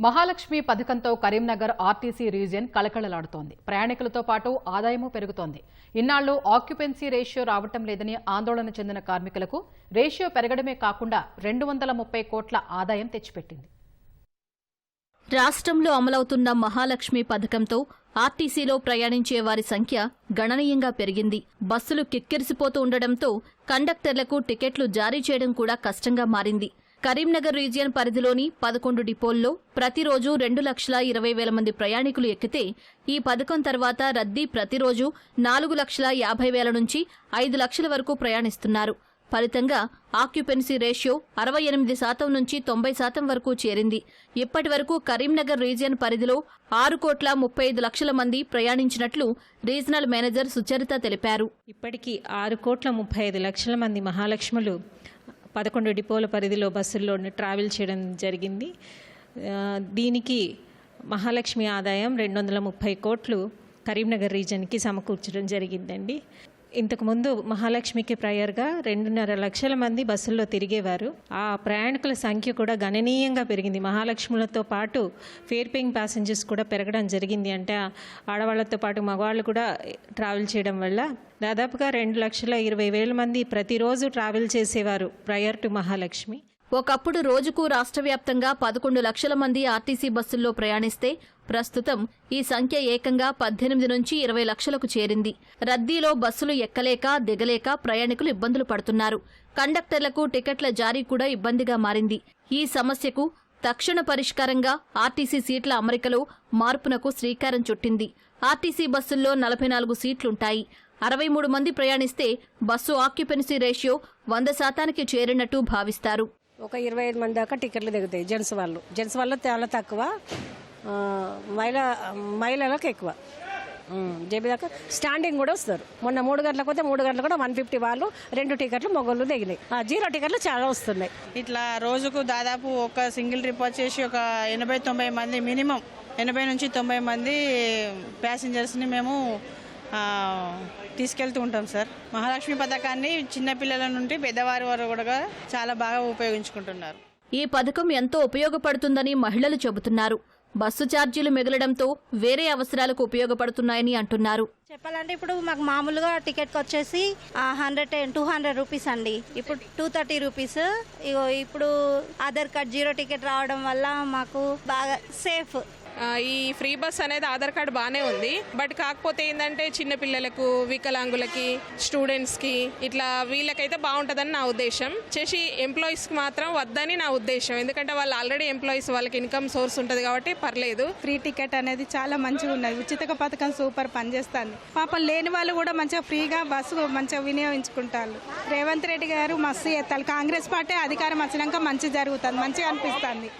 మహాలక్ష్మి పథకంతో Karimnagar RTC region కళకళలాడుతోంది. ప్రయాణికులతో పాటు ఆదాయమూ పెరుగుతోంది. ఇన్నాళ్ళు ఆక్యుపెన్సీ రేషియో రావటం లేదని ఆందోళన చెందిన కార్మికులకు రేషియో పెరగడమే కాకుండా రెండు వందల ముప్పై కోట్ల ఆదాయం తెచ్చిపెట్టింది. రాష్ట్రంలో అమలవుతున్న మహాలక్ష్మి పథకంతో ఆర్టీసీలో ప్రయాణించే వారి సంఖ్య గణనీయంగా పెరిగింది. బస్సులు కిక్కిరిసిపోతూ ఉండడంతో కండక్టర్లకు టికెట్లు జారీ చేయడం కూడా కష్టంగా మారింది. కరీంనగర్ రీజియన్ పరిధిలోని పదకొండు డిపోల్లో ప్రతిరోజు రెండు లక్షల ఇరవై వేల మంది ప్రయాణికులు ఎక్కితే ఈ పథకం తర్వాత రద్దీ ప్రతిరోజు నాలుగు లక్షల యాభై వేల నుంచి ఐదు లక్షల వరకు ప్రయాణిస్తున్నారు. ఫలితంగా ఆక్యుపెన్సీ రేషియో అరవై ఎనిమిది శాతం నుంచి తొంభై శాతం వరకు చేరింది. ఇప్పటి వరకు కరీంనగర్ రీజియన్ పరిధిలో ఆరు కోట్ల ముప్పై ఐదు లక్షల మంది ప్రయాణించినట్లు రీజనల్ మేనేజర్ సుచరిత తెలిపారు. ఇప్పటికీ ఆరు కోట్ల ముప్పై ఐదు లక్షల మంది మహాలక్ష్ములు పదకొండు డిపోల పరిధిలో బస్సుల్లో ట్రావెల్ చేయడం జరిగింది. దీనికి మహాలక్ష్మి ఆదాయం రెండు వందల ముప్పై కోట్లు కరీంనగర్ రీజన్కి సమకూర్చడం జరిగిందండి. ఇంతకుముందు మహాలక్ష్మికి ప్రయర్గా రెండున్నర లక్షల మంది బస్సుల్లో తిరిగేవారు. ఆ ప్రయాణికుల సంఖ్య కూడా గణనీయంగా పెరిగింది. మహాలక్ష్ములతో పాటు ఫేర్ పేయింగ్ ప్యాసింజర్స్ కూడా పెరగడం జరిగింది. అంటే ఆడవాళ్ళతో పాటు మగవాళ్ళు కూడా ట్రావెల్ చేయడం వల్ల దాదాపుగా రెండు లక్షల ఇరవై వేల మంది ప్రతిరోజు ట్రావెల్ చేసేవారు ప్రయర్ టు మహాలక్ష్మి. ఒకప్పుడు రోజుకు రాష్ట్ర వ్యాప్తంగా పదకొండు లక్షల మంది ఆర్టీసీ బస్సుల్లో ప్రయాణిస్తే ప్రస్తుతం ఈ సంఖ్య ఏకంగా పద్దెనిమిది నుంచి ఇరవై లక్షలకు చేరింది. రద్దీలో బస్సులు ఎక్కలేక దిగలేక ప్రయాణికులు ఇబ్బందులు పడుతున్నారు. కండక్టర్లకు టికెట్ల జారీ కూడా ఇబ్బందిగా మారింది. ఈ సమస్యకు తక్షణ పరిష్కారంగా ఆర్టీసీ సీట్ల అమరికలో మార్పునకు శ్రీకారం చుట్టింది. ఆర్టీసీ బస్సుల్లో నలభై నాలుగు సీట్లుంటాయి. అరవై మూడు మంది ప్రయాణిస్తే బస్సు ఆక్యుపెన్సీ రేషియో వంద శాతానికి చేరినట్టు భావిస్తారు. ఒక ఇరవై ఐదు మంది దాకా టికెట్లు దిగుతాయి జెంట్స్ వాళ్ళు. జెంట్స్ వాళ్ళు చాలా తక్కువ ఆ, మహిళ మహిళలకు ఎక్కువ. జేబీ దాకా స్టాండింగ్ కూడా వస్తారు. మొన్న మూడు గంటలకు పోతే మూడు గంటలు కూడా వన్ ఫిఫ్టీ వాళ్ళు రెండు టికెట్లు మొగోళ్ళు దిగినాయి. ఆ, జీరో టికెట్లు చాలా వస్తున్నాయి. ఇట్లా రోజుకు దాదాపు ఒక సింగిల్ ట్రిప్ వచ్చేసి ఒక ఎనభై తొంభై మంది మినిమం ఎనభై నుంచి తొంభై మంది ప్యాసింజర్స్ని మేము తీసుకెళ్తూ ఉంటాం సార్. మహాలక్ష్మి పథకాన్ని చిన్నపిల్లల నుండి పెద్దవారి వరకు కూడా చాలా బాగా ఉపయోగించుకుంటున్నారు. ఈ పథకం ఎంతో ఉపయోగపడుతుందని మహిళలు చెబుతున్నారు. బస్సు ఛార్జీలు మిగలడంతో వేరే అవసరాలకు ఉపయోగపడుతున్నాయని అంటున్నారు. చెప్పాలంటే ఇప్పుడు మాకు మామూలుగా టికెట్కి వచ్చేసి హండ్రెడ్ టూ హండ్రెడ్ రూపీస్ అండి. ఇప్పుడు టూ థర్టీ రూపీస్ ఇగో ఇప్పుడు ఆధార్ కార్డ్ జీరో టికెట్ రావడం వల్ల మాకు బాగా సేఫ్ ఈ ఫ్రీ బస్ అనేది ఆధార్ కార్డ్ బాగానే ఉంది. బట్ కాకపోతే ఏంటంటే చిన్నపిల్లలకు వికలాంగులకి స్టూడెంట్స్కి ఇట్లా వీళ్ళకైతే బాగుంటుందని నా ఉద్దేశం. చేసి ఎంప్లాయీస్కి మాత్రం వద్దని నా ఉద్దేశం. ఎందుకంటే వాళ్ళు ఆల్రెడీ ఎంప్లాయీస్ వాళ్ళకి ఇన్కమ్ సోర్స్ ఉంటుంది కాబట్టి పర్లేదు. ఫ్రీ టికెట్ అనేది చాలా మంచిగా ఉన్నది. ఉచిత పథకం సూపర్ పనిచేస్తుంది. పాపం లేని వాళ్ళు కూడా మంచిగా ఫ్రీగా బస్సు మంచిగా వినియోగించుకుంటారు రేవంత్ రెడ్డి గారు మస్తు ఎత్తాలి కాంగ్రెస్ పార్టీ అధికారం వచ్చినాక మంచి జరుగుతుంది. మంచిగా అనిపిస్తుంది.